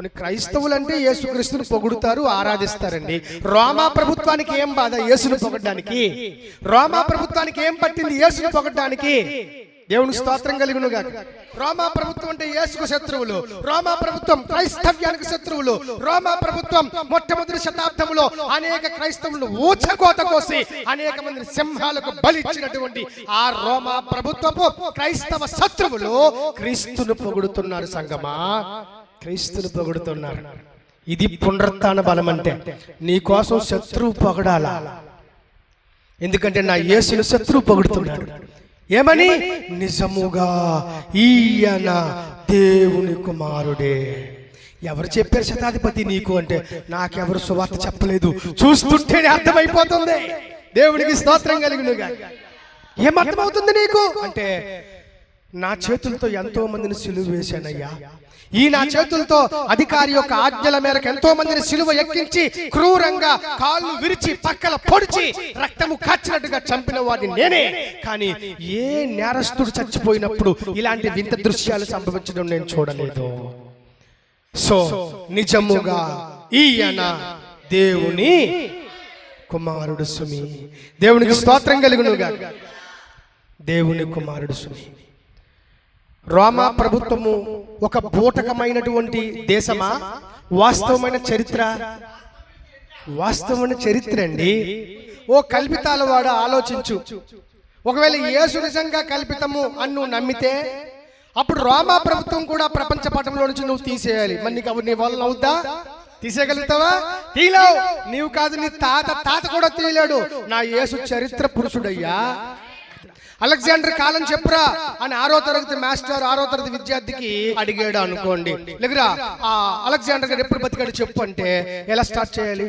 కొన్ని క్రైస్తవులు అంటే యేసుక్రీస్తుని పొగుడుతారు ఆరాధిస్తారండి. రోమా ప్రభుత్వానికి ఏం బాధ యేసును పొగడడానికి? రోమా ప్రభుత్వానికి ఏం పట్టింది యేసును పొగడడానికి? దేవుని స్తోత్రం కలిగిన రోమా ప్రభుత్వం అంటే యేసుకు శత్రువులు. రోమా ప్రభుత్వం క్రైస్తవ్యానికి శత్రువులు. రోమా ప్రభుత్వం మొట్టమొదటి శతాబ్దంలో అనేక క్రైస్తవులను ఊచకోత కోసి అనేక మంది సింహాలకు బలిచ్చినటువంటి ఆ రోమా ప్రభుత్వపు క్రైస్తవ శత్రువులు క్రీస్తును పొగుడుతున్నారు సంగమా? క్రీస్తులు పొగుడుతున్నారు. ఇది పునరుత్న బలం అంటే నీ కోసం శత్రువు పొగడాలా? ఎందుకంటే నా యేసును శత్రువు పొగుడుతున్నాడు. ఏమని? నిజముగా ఈయన దేవుని కుమారుడే. ఎవరు చెప్పారు శతాధిపతి నీకు అంటే? నాకెవరు సువార్త చెప్పలేదు. చూస్తుంటేనే అర్థమైపోతుంది. దేవుడికి స్తోత్రం కలిగినగా. ఏమర్థమవుతుంది నీకు? అంటే నా చేతులతో ఎంతో మందిని సిలువ వేశానయ్యా. ఈ నా చేతులతో అధికారి యొక్క ఆజ్ఞల మేరకు ఎంతో మందిని సిలువ ఎక్కించి క్రూరంగా కాళ్ళు విరిచి పక్కల పొడిచి రక్తము కాచినట్టుగా చంపిన వాడిని నేనే. కానీ ఏ నేరస్తుడు చచ్చిపోయినప్పుడు ఇలాంటి వింత దృశ్యాలు సంభవించడం నేను చూడలేదు. సో నిజముగా ఈయన దేవుని కుమారుడు సుమి. దేవునికి స్తోత్రం కలుగునుగా దేవుని కుమారుడు సుమి. రోమా ప్రభుత్వము ఒక బూటకమైనటువంటి దేశమా? వాస్తవమైన చరిత్ర? వాస్తవమైన చరిత్ర అండి. ఓ కల్పితాల వాడు ఆలోచించు. ఒకవేళ యేసు నిజంగా కల్పితము అని నువ్వు నమ్మితే అప్పుడు రోమా ప్రభుత్వం కూడా ప్రపంచ పటంలో నుంచి నువ్వు తీసేయాలి. మరి నీకు అవి నీ వల్ల అవుద్దా తీసేయగలుగుతావా? తీలేవు నీవు కాదు నీ తాత తాత కూడా తీయలేడు. నా యేసు చరిత్ర పురుషుడయ్యా. అలెగ్జాండర్ కాలం చెప్పురా అని ఆరో తరగతి మాస్టర్ ఆరో తరగతి విద్యార్థికి అడిగాడు అనుకోండి. లేదురా ఆ అలెగ్జాండర్ గారు ఎప్పుడు బతికాడు చెప్పు అంటే ఎలా స్టార్ట్ చేయాలి?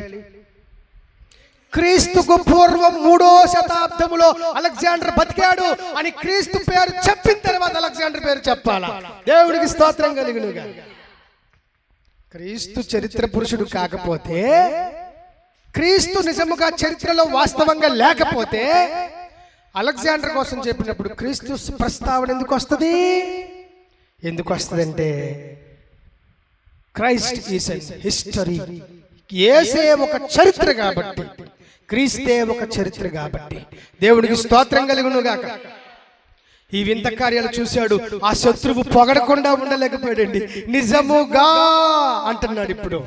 క్రీస్తుకు పూర్వం మూడో శతాబ్దములో అలెగ్జాండర్ బతికాడు అని క్రీస్తు పేరు చెప్పిన తర్వాత అలెగ్జాండర్ పేరు చెప్పాలా? దేవుడికి స్తోత్రం కలిగినగా. క్రీస్తు చరిత్ర పురుషుడు కాకపోతే క్రీస్తు నిజముగా చరిత్రలో వాస్తవంగా లేకపోతే అలెగ్జాండర్ కోసం చెప్పినప్పుడు క్రీస్తు ప్రస్తావన ఎందుకు వస్తుంది? ఎందుకు వస్తుందంటే క్రైస్ట్ ఈస్ హిస్టరీ. ఏసే ఒక చరిత్ర కాబట్టి క్రీస్తే ఒక చరిత్ర కాబట్టి దేవుడికి స్తోత్రం కలుగును గాక. ఈ వింత కార్యాలు చూశాడు ఆ శత్రువు పొగడకుండా ఉండలేకపోయాడండి. నిజముగా అంటున్నాడు ఇప్పుడు.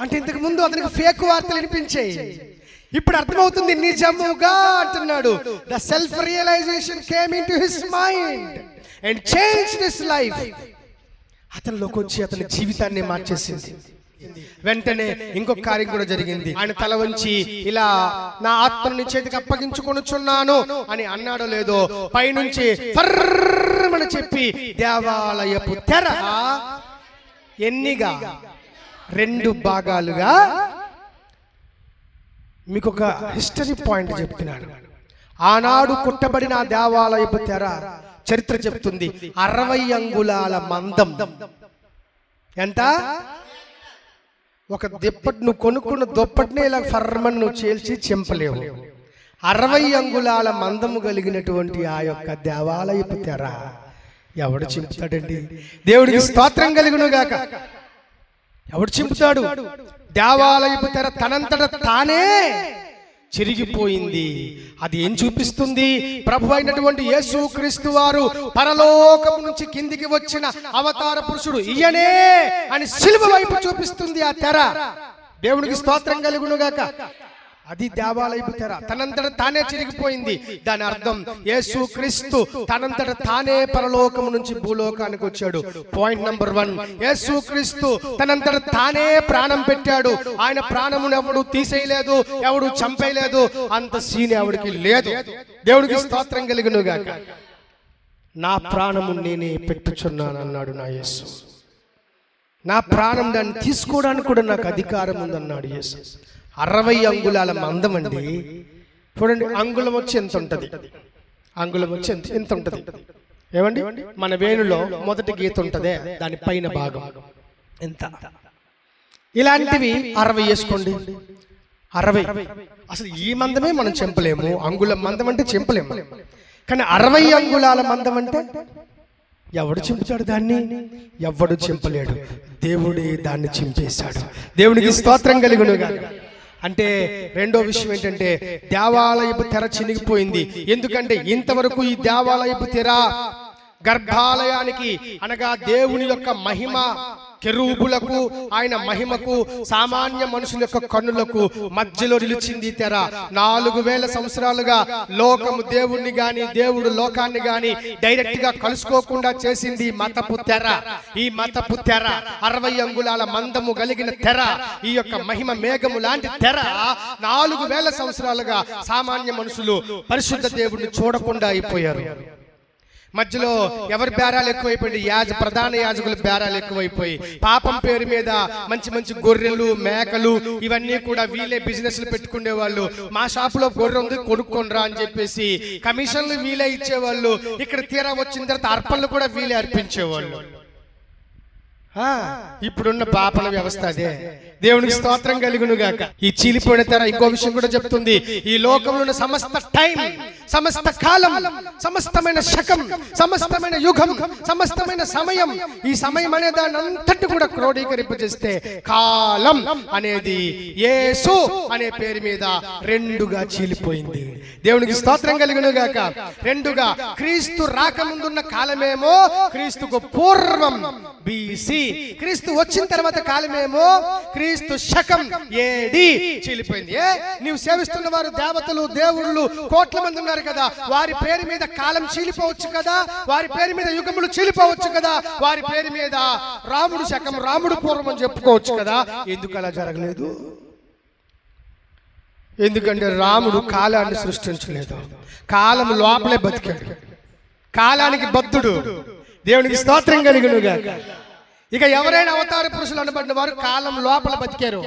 అంటే ఇంతకు ముందు అతనికి ఫేక్ వార్తలు వినిపించాయి. ఇప్పుడు అర్థమవుతుంది నిజముగా అంటున్నాడు. The self realization came into his mind and change this life అతనిలోకి వచ్చి అతని జీవితాన్ని మార్చేసింది. వెంటనే ఇంకొక కార్యం కూడా జరిగింది. ఆయన తల వంచి ఇలా నా ఆత్మని చేతికి అప్పగించుకొనుచున్నాను అని అన్నాడో లేదో పైనుంచి ఫర్మని చెప్పి దేవాలయపు తెర ఎన్నిగా? రెండు భాగాలుగా మీకు ఒక హిస్టరీ పాయింట్ చెప్తున్నాను ఆనాడు కుట్టబడిన దేవాలయపు తెర చరిత్ర చెప్తుంది. అరవై అంగుళాల మందం. ఎంత? ఒక దిప్పటి నువ్వు కొనుక్కున్న దుప్పటిని ఇలా ఫర్మన్ నువ్వు చేల్చి చింపలేవు. అరవై అంగుళాల మందము కలిగినటువంటి ఆ యొక్క దేవాలయపు తెర ఎవడు చింపుతాడండి? దేవుడికి స్తోత్రం కలిగిన గాక ఎవడు చింపుతాడు? దేవాలయపు తెర తనంతట తానే చిరిగిపోయింది. అది ఏం చూపిస్తుంది? ప్రభు అయినటువంటి యేసు క్రీస్తు వారు పరలోకం నుంచి కిందికి వచ్చిన అవతార పురుషుడు ఇయనే అని సిలువ వైపు చూపిస్తుంది ఆ తెర. దేవునికి స్తోత్రం కలుగునుగాక. అది దేవాలయపు తెర తనంతట తానే చిరిగిపోయింది. దాని అర్థం యేసు క్రీస్తు తనంతట తానే పరలోకం నుంచి భూలోకానికి వచ్చాడు. పాయింట్ నంబర్ వన్ యేసు క్రీస్తు తనంతట తానే ప్రాణం పెట్టాడు. ఆయన ప్రాణమును ఎవడు తీసేయలేదు ఎవడు చంపేయలేదు. అంత సీన్ ఎవడికి లేదు. దేవుడికి స్తోత్రం కలిగిన గాక. నా ప్రాణము నేనే పెట్టుచున్నాను అన్నాడు నా యేసు. నా ప్రాణం దాన్ని తీసుకోవడానికి కూడా నాకు అధికారం ఉందన్నాడు యేసు. అరవై అంగుళాల మందం అండి. చూడండి అంగుళం వచ్చి ఎంత ఉంటుంది? అంగుళం వచ్చి ఎంత ఎంత ఉంటుంది? ఏమండి? మన వేణులో మొదటి గీత ఉంటుంది దాని పైన భాగం. ఎంత? ఇలాంటివి అరవై వేసుకోండి. అరవై. అసలు ఈ మందమే మనం చెంపలేము అంగుళం మందం అంటే చెంపలేము. కానీ అరవై అంగుళాల మందం అంటే ఎవడు చింపుతాడు దాన్ని? ఎవడు చింపలేడు. దేవుడే దాన్ని చింపేశాడు. దేవునికి స్తోత్రం కలిగునుగా అంటే రెండో విషయం ఏంటంటే దేవాలయపు తెర చినిగిపోయింది. ఎందుకంటే ఇంతవరకు ఈ దేవాలయపు తెర గర్భాలయానికి అనగా దేవుని యొక్క మహిమ కెరూబులకు ఆయన మహిమకు సామాన్య మనుషుల యొక్క కన్నులకు మధ్యలో నిలిచింది ఈ తెర. నాలుగు వేల సంవత్సరాలుగా లోకము దేవుణ్ణి గాని దేవుడు లోకాన్ని గాని డైరెక్ట్గా కలుసుకోకుండా చేసింది మతపు తెర. ఈ మతపు తెర అరవై అంగుళాల మందము కలిగిన తెర. ఈ యొక్క మహిమ మేఘము లాంటి తెర నాలుగు వేల సంవత్సరాలుగా సామాన్య మనుషులు పరిశుద్ధ దేవుణ్ణి చూడకుండా అయిపోయారు. మధ్యలో ఎవరి బేరాలు ఎక్కువైపోయింది? యాజ ప్రధాన యాజకుల బేరాలు ఎక్కువైపోయి. పాపం పేరు మీద మంచి మంచి గొర్రెలు మేకలు ఇవన్నీ కూడా వీళ్ళే బిజినెస్లు పెట్టుకునే వాళ్ళు మా షాపులో గొర్రె ఉంది కొనుక్కొనరా అని చెప్పేసి కమిషన్లు వీలే ఇచ్చేవాళ్ళు. ఇక్కడ తీరా వచ్చిన తర్వాత అర్పణలు కూడా వీలే అర్పించేవాళ్ళు. ఇప్పుడున్న పాపల వ్యవస్థ అదే. దేవునికి స్తోత్రం కలుగును గాక ఈ చీలిపోయిన తెర ఇంకో విషయం కూడా చెప్తుంది. ఈ లోకంలో ఉన్న సమస్త టైం సమస్త కాలం సమస్తమైన శకం సమస్తమైన యుగం సమస్తమైన సమయం ఈ సమయం అనే దాని అంతటి కూడా క్రోడీకరింపజేస్తే కాలం అనేది యేసు అనే పేరు మీద రెండుగా చీలిపోయింది. దేవునికి స్తోత్రం కలుగును గాక రెండుగా క్రీస్తు రాకముందున్న కాలమేమో క్రీస్తుకు పూర్వం బీసీ క్రీస్తు వచ్చిన తర్వాత కాలమేమో? క్రీస్తు శకం ఏడి. చీలిపోయింది. ఏ? నీవు సేవిస్తున్న వారు దేవతలు దేవుళ్ళు కోట్ల మంది ఉన్నారు కదా. వారి పేరు మీద కాలం చీలిపోవచ్చు కదా. వారి పేరు మీద యుగములు చీలిపోవచ్చు కదా. వారి పేరు మీద రాముడు శకం రాముడు పూర్వం అని చెప్పుకోవచ్చు కదా. ఎందుకు అలా జరగలేదు? ఎందుకంటే రాముడు కాలాన్ని సృష్టించలేదు. కాలం లోపలే బతికాడు. కాలానికి బద్ధుడు. దేవునికి స్తోత్రం కలిగినగా ఇక ఎవరైనా అవతార పురుషులు అనబడిన వారు కాలం లోపల బతికారు.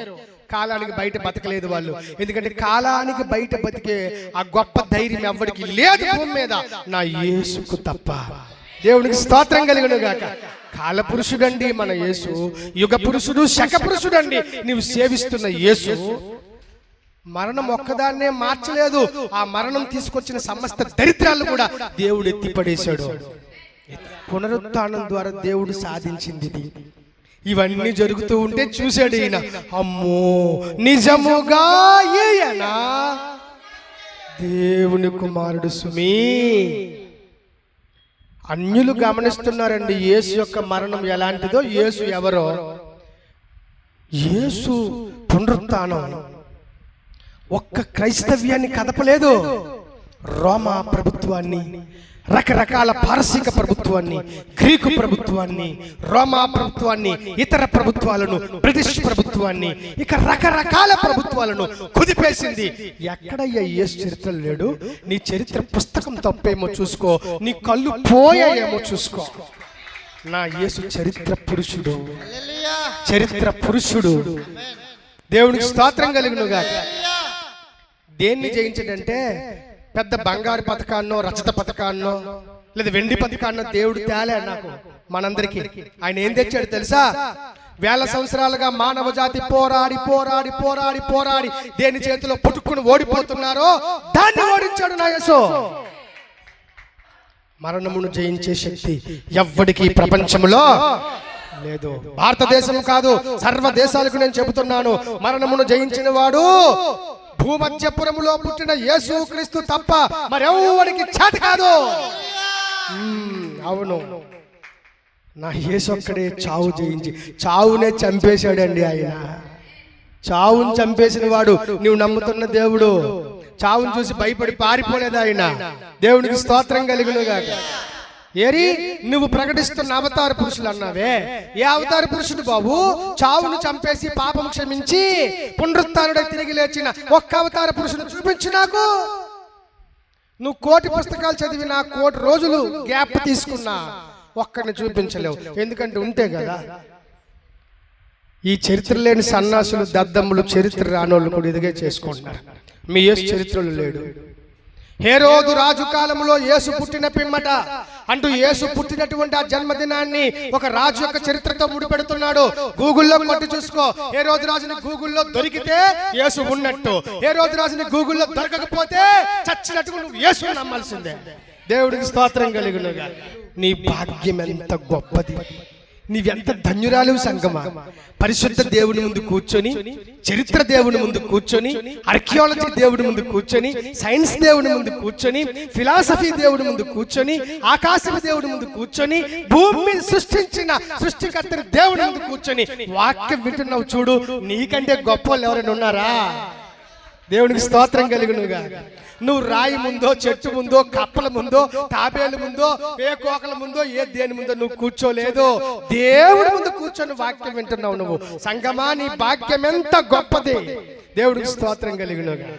కాలానికి బయట బతకలేదు వాళ్ళు. ఎందుకంటే కాలానికి బయట బతికే ఆ గొప్ప ధైర్యం ఎవరికి లేదు భూమి మీద. నా యేసుకు తప్ప. దేవునికి స్తోత్రం కలిగిన గాక కాల పురుషుడండి మన యేసు యుగ పురుషుడు శక పురుషుడండి. నీవు సేవిస్తున్న యేసు మరణం ఒక్కదాన్నే మార్చలేదు. ఆ మరణం తీసుకొచ్చిన సమస్త దరిద్రాలు కూడా దేవుడు ఎత్తిపడేశాడు. పునరుత్థానం ద్వారా దేవుడు సాధించింది ఇది. ఇవన్నీ జరుగుతూ ఉంటే చూశాడు ఈయన. అమ్మో నిజముగా ఈయన? దేవుని కుమారుడు సుమీ. అన్యులు గమనిస్తున్నారండి యేసు యొక్క మరణం ఎలాంటిదో యేసు ఎవరో? యేసు పునరుత్థానం. ఒక్క క్రైస్తవ్యాన్ని కదపలేదు. రోమా ప్రభుత్వాన్ని రకరకాల పారసీక ప్రభుత్వాన్ని గ్రీకు ప్రభుత్వాన్ని రోమా ప్రభుత్వాన్ని ఇతర ప్రభుత్వాలను బ్రిటిష్ ప్రభుత్వాన్ని ఇక రకరకాల ప్రభుత్వాలను కుదిపేసింది. ఎక్కడయ్యా ఏ చరిత్ర లేడు? నీ చరిత్ర పుస్తకం తప్పేమో చూసుకో నీ కళ్ళు పోయాయేమో చూసుకో. నా యేసు చరిత్ర పురుషుడు. చరిత్ర పురుషుడు. దేవునికి స్తోత్రం కలిగినగా దేన్ని జయించడంటే పెద్ద బంగారు పథకాన్నో రచత పథకాన్నో లేదా వెండి పథకాన్నో దేవుడు తేలే నాకు మనందరికి. ఆయన ఏం తెచ్చాడు తెలుసా? వేల సంవత్సరాలుగా మానవ జాతి పోరాడి పోరాడి పోరాడి పోరాడి దేని చేతిలో పుట్టుకుని ఓడిపోతున్నారో దాన్ని ఓడించాడు నాయసో మరణమును జయించే శక్తి ఎవ్వడికి ప్రపంచంలో లేదు. భారతదేశం కాదు సర్వ దేశాలకు నేను చెబుతున్నాను మరణమును జయించిన వాడు భూమధ్యపురములో పుట్టిన యేసు క్రీస్తు తప్ప మరెవడికి చేత కాదు. అవును. నా యేసు ఒక్కడే చావు జయించి చావునే చంపేశాడండి ఆయన. చావును చంపేసిన వాడు నువ్వు నమ్ముతున్న దేవుడు. చావును చూసి భయపడి పారిపోలేదు ఆయన. దేవునికి స్తోత్రం కలిగినగాక. ఏరి నువ్వు ప్రకటిస్తున్న అవతార పురుషులు అన్నావే. ఏ అవతార పురుషుడు బాబు? చావును చంపేసి పాపం క్షమించి పునరుత్డై తిరిగి లేచిన ఒక్క అవతార పురుషుని చూపించు నాకు. నువ్వు కోటి పుస్తకాలు చదివి నా కోటి రోజులు గ్యాప్ తీసుకున్నా. ఒక్కడిని చూపించలేవు. ఎందుకంటే ఉంటే కదా. ఈ చరిత్ర లేని సన్నాసులు దద్దమ్ములు చరిత్ర రానోళ్ళు కూడా ఇదిగే చేసుకుంటున్నారు. మీ యేసు చరిత్రలు లేడు. హేరోదు రాజు కాలంలో యేసు పుట్టిన పిమ్మట. అంటూ యేసు పుట్టినటువంటి ఆ జన్మదినాన్ని ఒక రాజు యొక్క చరిత్రతో ముడిపెడుతున్నాడు. గూగుల్లో కొట్టి చూసుకో. ఏ రోజు రాజుని గూగుల్లో దొరికితే యేసు ఉన్నట్టు. ఏ రోజు రాజుని గూగుల్లో దొరకకపోతే చచ్చినట్టు నువ్వు యేసు నమ్మాల్సిందే. దేవుడికి స్తోత్రం కలిగినగా నీ భాగ్యం ఎంత గొప్పది. నీవెంత ధన్యురాలు సంగమా? పరిశుద్ధ దేవుని ముందు కూర్చొని చరిత్ర దేవుని ముందు కూర్చొని ఆర్కియాలజీ దేవుని ముందు కూర్చొని సైన్స్ దేవుని ముందు కూర్చొని ఫిలాసఫీ దేవుని ముందు కూర్చొని ఆకాశం దేవుని ముందు కూర్చొని భూమిని సృష్టించిన సృష్టికర్తని దేవుని ముందు కూర్చొని వాక్యం వింటున్నావు చూడు నీకంటే గొప్ప వాళ్ళు ఎవరైనా ఉన్నారా? దేవునికి స్తోత్రం కలుగునుగా నువ్వు రాయి ముందో చెట్టు ముందో కప్పల ముందో తాబేలు ముందో ఏ కోకల ముందో ఏ దేని ముందో నువ్వు కూర్చోలేదు దేవుడి ముందు కూర్చొని వాక్యం వింటున్నావు నువ్వు. సంగమా నీ భాగ్యం ఎంత గొప్పది? దేవుడికి స్తోత్రం కలిగినగా